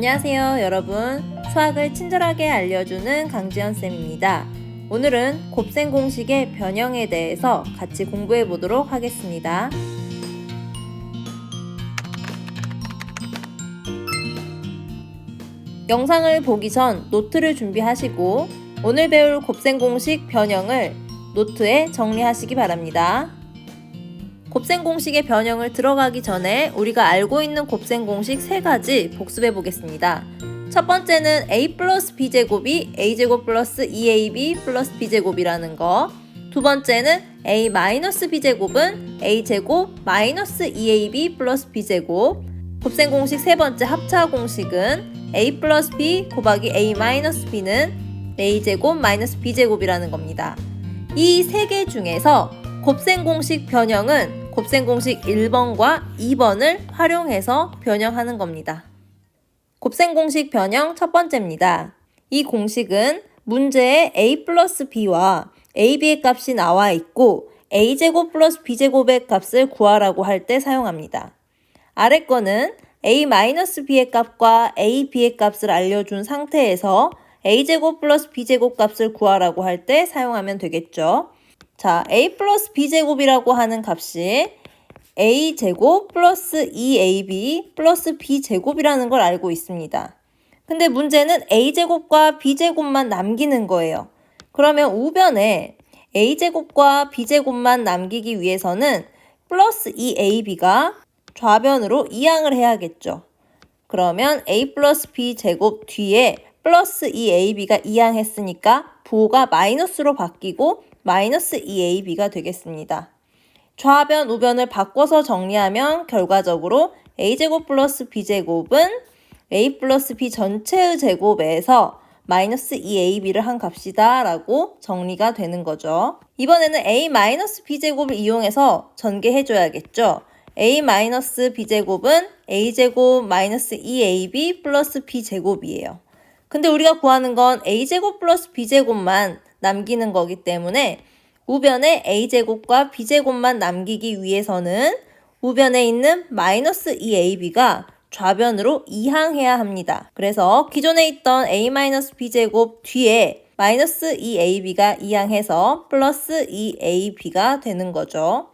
안녕하세요, 여러분. 수학을 친절하게 알려주는 강지연 쌤입니다. 오늘은 곱셈 공식의 변형에 대해서 같이 공부해 보도록 하겠습니다. 영상을 보기 전 노트를 준비하시고 오늘 배울 곱셈 공식 변형을 노트에 정리하시기 바랍니다. 곱셈 공식의 변형을 들어가기 전에 우리가 알고 있는 곱셈 공식 세 가지 복습해 보겠습니다. 첫 번째는 a 플러스 b제곱이 a제곱 플러스 2ab 플러스 b제곱이라는 거. 두 번째는 a 마이너스 b제곱은 a제곱 마이너스 2ab 플러스 b제곱. 곱셈 공식 세 번째 합차 공식은 a 플러스 b 곱하기 a 마이너스 b는 a제곱 마이너스 b제곱이라는 겁니다. 이 세 개 중에서 곱셈 공식 변형은 곱셈 공식 1번과 2번을 활용해서 변형하는 겁니다. 곱셈 공식 변형 첫 번째입니다. 이 공식은 문제에 a 플러스 b와 ab의 값이 나와 있고 a제곱 플러스 b제곱의 값을 구하라고 할 때 사용합니다. 아래 거는 a 마이너스 b의 값과 a, b의 값을 알려준 상태에서 a제곱 플러스 b제곱 값을 구하라고 할 때 사용하면 되겠죠. 자, a 플러스 b제곱이라고 하는 값이 a제곱 플러스 2ab 플러스 b제곱이라는 걸 알고 있습니다. 근데 문제는 a제곱과 b제곱만 남기는 거예요. 그러면 우변에 a제곱과 b제곱만 남기기 위해서는 플러스 2ab가 좌변으로 이항을 해야겠죠. 그러면 a 플러스 b제곱 뒤에 플러스 2ab가 이항했으니까 부호가 마이너스로 바뀌고 마이너스 2ab가 되겠습니다. 좌변, 우변을 바꿔서 정리하면 결과적으로 a제곱 플러스 b제곱은 a 플러스 b 전체의 제곱에서 마이너스 2ab를 한 값이다 라고 정리가 되는 거죠. 이번에는 a 마이너스 b제곱을 이용해서 전개해줘야겠죠. a 마이너스 b제곱은 a제곱 마이너스 2ab 플러스 b제곱이에요. 근데 우리가 구하는 건 a제곱 플러스 b제곱만 남기는 거기 때문에 우변에 a제곱과 b제곱만 남기기 위해서는 우변에 있는 마이너스 2ab가 좌변으로 이항해야 합니다. 그래서 기존에 있던 a-b제곱 뒤에 마이너스 2ab가 이항해서 플러스 2ab가 되는 거죠.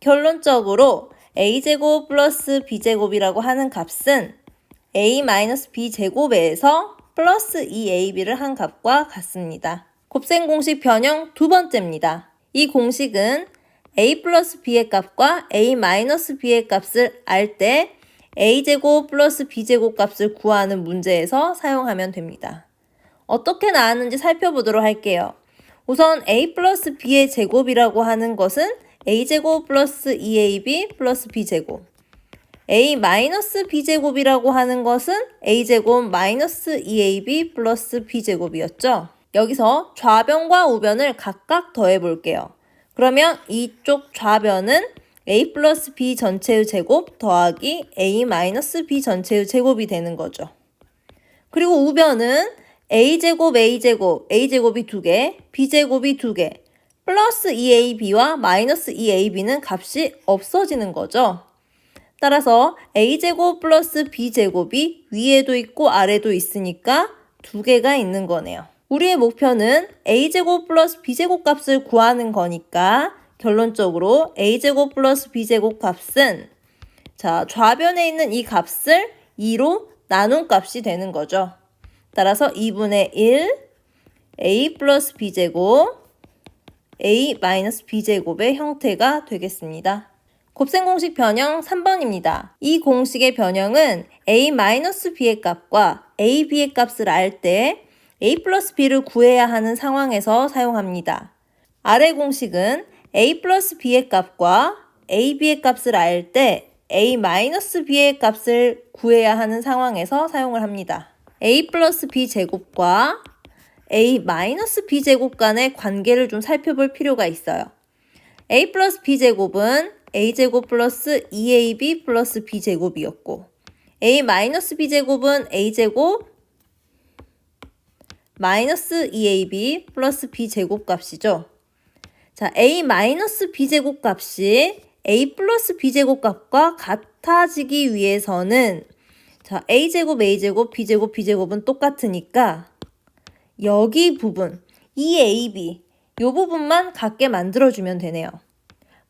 결론적으로 a제곱 플러스 b제곱이라고 하는 값은 a-b제곱에서 플러스 2ab를 한 값과 같습니다. 곱셈 공식 변형 두 번째입니다. 이 공식은 a 플러스 b의 값과 a 마이너스 b의 값을 알 때 a제곱 플러스 b제곱 값을 구하는 문제에서 사용하면 됩니다. 어떻게 나왔는지 살펴보도록 할게요. 우선 a 플러스 b의 제곱이라고 하는 것은 a제곱 플러스 2ab 플러스 b제곱 a 마이너스 b제곱이라고 하는 것은 a제곱 마이너스 2ab 플러스 b제곱이었죠. 여기서 좌변과 우변을 각각 더해 볼게요. 그러면 이쪽 좌변은 a 플러스 b 전체의 제곱 더하기 a 마이너스 b 전체의 제곱이 되는 거죠. 그리고 우변은 a제곱 a제곱 a제곱이 두 개 b제곱이 두 개 플러스 2ab와 마이너스 2ab는 값이 없어지는 거죠. 따라서 a제곱 플러스 b제곱이 위에도 있고 아래도 있으니까 두 개가 있는 거네요. 우리의 목표는 a제곱 플러스 b제곱 값을 구하는 거니까 결론적으로 a제곱 플러스 b제곱 값은 자 좌변에 있는 이 값을 2로 나눈 값이 되는 거죠. 따라서 2분의 1 a 플러스 b제곱 a 마이너스 b제곱의 형태가 되겠습니다. 곱셈 공식 변형 3번입니다. 이 공식의 변형은 a 마이너스 b의 값과 a, b의 값을 알때 a 플러스 b를 구해야 하는 상황에서 사용합니다. 아래 공식은 a 플러스 b의 값과 a, b의 값을 알 때 a 마이너스 b의 값을 구해야 하는 상황에서 사용을 합니다. a 플러스 b 제곱과 a 마이너스 b 제곱 간의 관계를 좀 살펴볼 필요가 있어요. a 플러스 b 제곱은 a 제곱 플러스 2ab 플러스 b 제곱이었고 a 마이너스 b 제곱은 a 제곱 마이너스 2ab 플러스 b제곱 값이죠. 자, a 마이너스 b제곱 값이 a 플러스 b제곱 값과 같아지기 위해서는 자, a제곱, a제곱, b제곱, b제곱은 똑같으니까 여기 부분, 이 ab, 요 부분만 같게 만들어주면 되네요.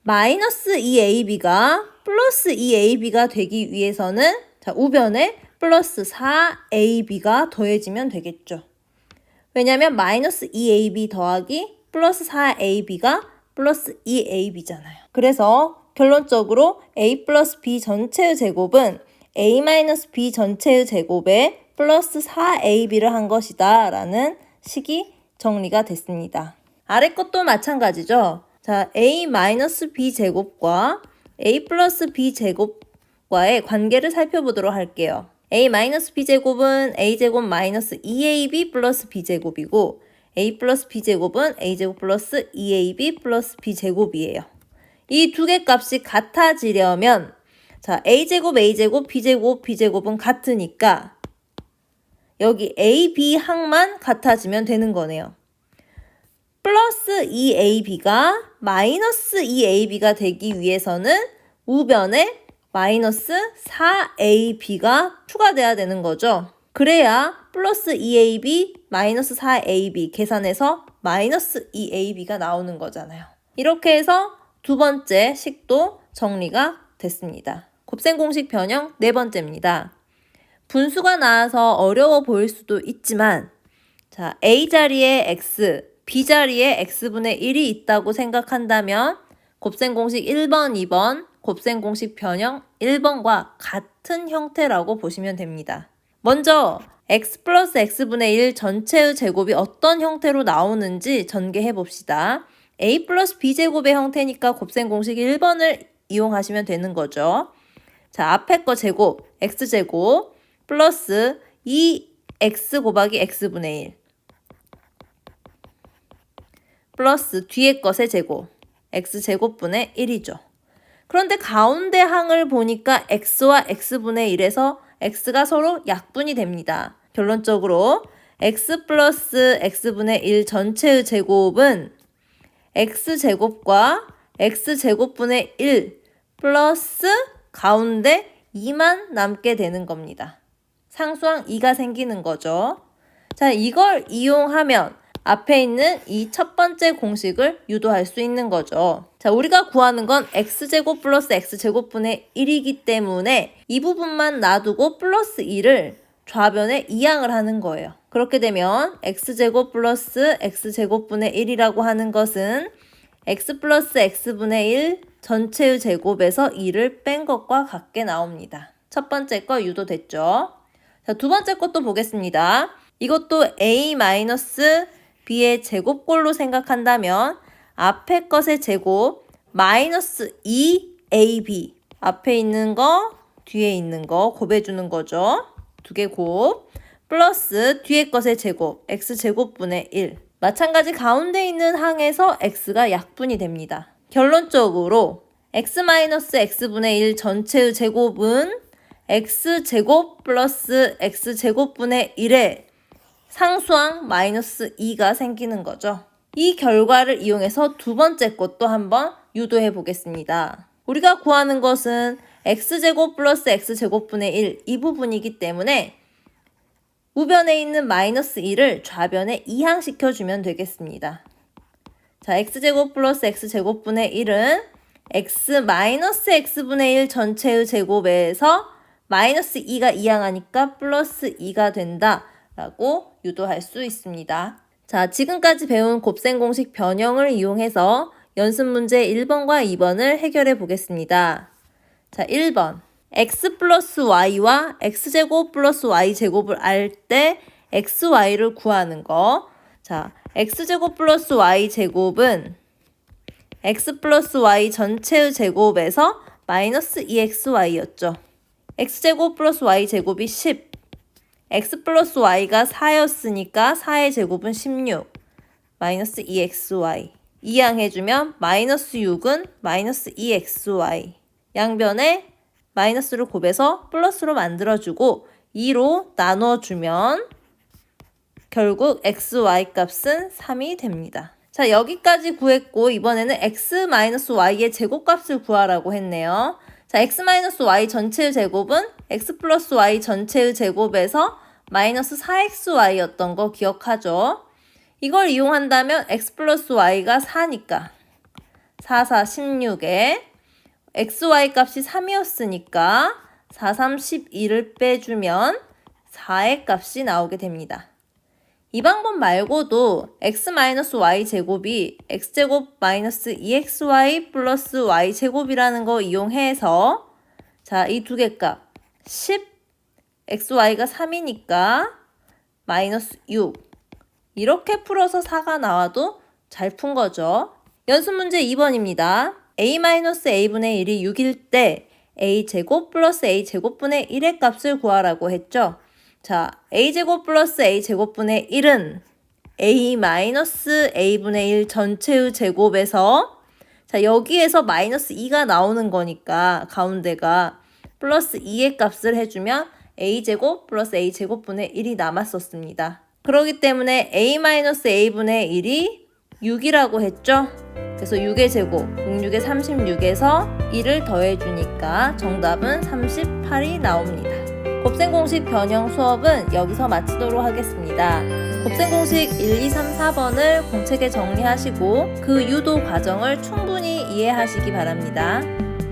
마이너스 2ab가 플러스 2ab가 되기 위해서는 자, 우변에 플러스 4ab가 더해지면 되겠죠. 왜냐면 마이너스 2ab 더하기 플러스 4ab가 플러스 2ab잖아요. 그래서 결론적으로 a 플러스 b 전체의 제곱은 a 마이너스 b 전체의 제곱에 플러스 4ab를 한 것이다 라는 식이 정리가 됐습니다. 아래 것도 마찬가지죠. 자, a 마이너스 b 제곱과 a 플러스 b 제곱과의 관계를 살펴보도록 할게요. A 마이너스 b 제곱은 a 제곱 마이너스 2ab 플러스 b 제곱이고 a 플러스 b 제곱은 a 제곱 플러스 2ab 플러스 b 제곱이에요. 이 두 개 값이 같아지려면 자 a 제곱 a 제곱 b 제곱 b 제곱은 같으니까 여기 a b 항만 같아지면 되는 거네요. 플러스 2ab가 마이너스 2ab가 되기 위해서는 우변에 마이너스 4ab가 추가돼야 되는 거죠. 그래야 플러스 2ab 마이너스 4ab 계산해서 마이너스 2ab가 나오는 거잖아요. 이렇게 해서 두 번째 식도 정리가 됐습니다. 곱셈 공식 변형 네 번째입니다. 분수가 나와서 어려워 보일 수도 있지만 자, A 자리에 x, B 자리에 x분의 1이 있다고 생각한다면 곱셈 공식 1번, 2번, 곱셈 공식 변형 1번과 같은 형태라고 보시면 됩니다. 먼저 x 플러스 x분의 1 전체의 제곱이 어떤 형태로 나오는지 전개해 봅시다. a 플러스 b 제곱의 형태니까 곱셈 공식 1번을 이용하시면 되는 거죠. 자, 앞에 거 제곱, x제곱, 플러스 2x 곱하기 x분의 1. 플러스 뒤에 것의 제곱, x제곱분의 1이죠. 그런데 가운데 항을 보니까 x와 x분의 1에서 x가 서로 약분이 됩니다. 결론적으로 x 플러스 x분의 1 전체의 제곱은 x제곱과 x제곱분의 1 플러스 가운데 2만 남게 되는 겁니다. 상수항 2가 생기는 거죠. 자, 이걸 이용하면 앞에 있는 이 첫 번째 공식을 유도할 수 있는 거죠. 자, 우리가 구하는 건 x제곱 플러스 x제곱분의 1이기 때문에 이 부분만 놔두고 플러스 2를 좌변에 이항을 하는 거예요. 그렇게 되면 x제곱 플러스 x제곱분의 1이라고 하는 것은 x 플러스 x분의 1 전체의 제곱에서 2를 뺀 것과 같게 나옵니다. 첫 번째 거 유도됐죠. 자, 두 번째 것도 보겠습니다. 이것도 a 마이너스 b의 제곱꼴로 생각한다면 앞에 것의 제곱 마이너스 2ab 앞에 있는 거 뒤에 있는 거 곱해주는 거죠. 두 개 곱. 플러스 뒤에 것의 제곱 x제곱분의 1 마찬가지 가운데 있는 항에서 x가 약분이 됩니다. 결론적으로 x-x분의 1 전체의 제곱은 x제곱 플러스 x제곱분의 1에 상수항 마이너스 2가 생기는 거죠. 이 결과를 이용해서 두 번째 것도 한번 유도해 보겠습니다. 우리가 구하는 것은 x제곱 플러스 x제곱분의 1 이 부분이기 때문에 우변에 있는 마이너스 2를 좌변에 이항시켜주면 되겠습니다. 자, x제곱 플러스 x제곱분의 1은 x 마이너스 x분의 1 전체의 제곱에서 마이너스 2가 이항하니까 플러스 2가 된다 라고 유도할 수 있습니다. 자, 지금까지 배운 곱셈 공식 변형을 이용해서 연습 문제 1번과 2번을 해결해 보겠습니다. 자, 1번. x 플러스 y와 x제곱 플러스 y제곱을 알 때 xy를 구하는 거. 자, x제곱 플러스 y제곱은 x 플러스 y 전체의 제곱에서 마이너스 2xy였죠. x제곱 플러스 y제곱이 10. X 플러스 y가 4였으니까 4의 제곱은 16. 마이너스 2xy. 이항해주면 마이너스 6은 마이너스 2xy. 양변에 마이너스를 곱해서 플러스로 만들어주고 2로 나눠주면 결국 xy 값은 3이 됩니다. 자 여기까지 구했고 이번에는 x-y의 제곱값을 구하라고 했네요. 자, x-y 전체의 제곱은 x 플러스 y 전체의 제곱에서 마이너스 4xy였던 거 기억하죠? 이걸 이용한다면 x 플러스 y가 4니까 4, 4, 16에 xy 값이 3이었으니까 4, 3, 12를 빼주면 4의 값이 나오게 됩니다. 이 방법 말고도 x-y 제곱이 x제곱 마이너스 2xy 플러스 y 제곱이라는 거 이용해서 자, 이 두 개 값 10, xy가 3이니까 마이너스 6 이렇게 풀어서 4가 나와도 잘 푼 거죠. 연습 문제 2번입니다. a-a분의 1이 6일 때 a제곱 플러스 a제곱분의 1의 값을 구하라고 했죠. 자, a제곱 플러스 a제곱분의 1은 a 마이너스 a분의 1 전체의 제곱에서 자, 여기에서 마이너스 2가 나오는 거니까 가운데가 플러스 2의 값을 해주면 a제곱 플러스 a제곱분의 1이 남았었습니다. 그렇기 때문에 a-a분의 1이 6이라고 했죠? 그래서 6의 제곱, 66의 36에서 1을 더해주니까 정답은 38이 나옵니다. 곱셈 공식 변형 수업은 여기서 마치도록 하겠습니다. 곱셈 공식 1, 2, 3, 4번을 공책에 정리하시고 그 유도 과정을 충분히 이해하시기 바랍니다.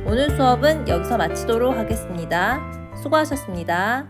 오늘 수업은 여기서 마치도록 하겠습니다. 수고하셨습니다.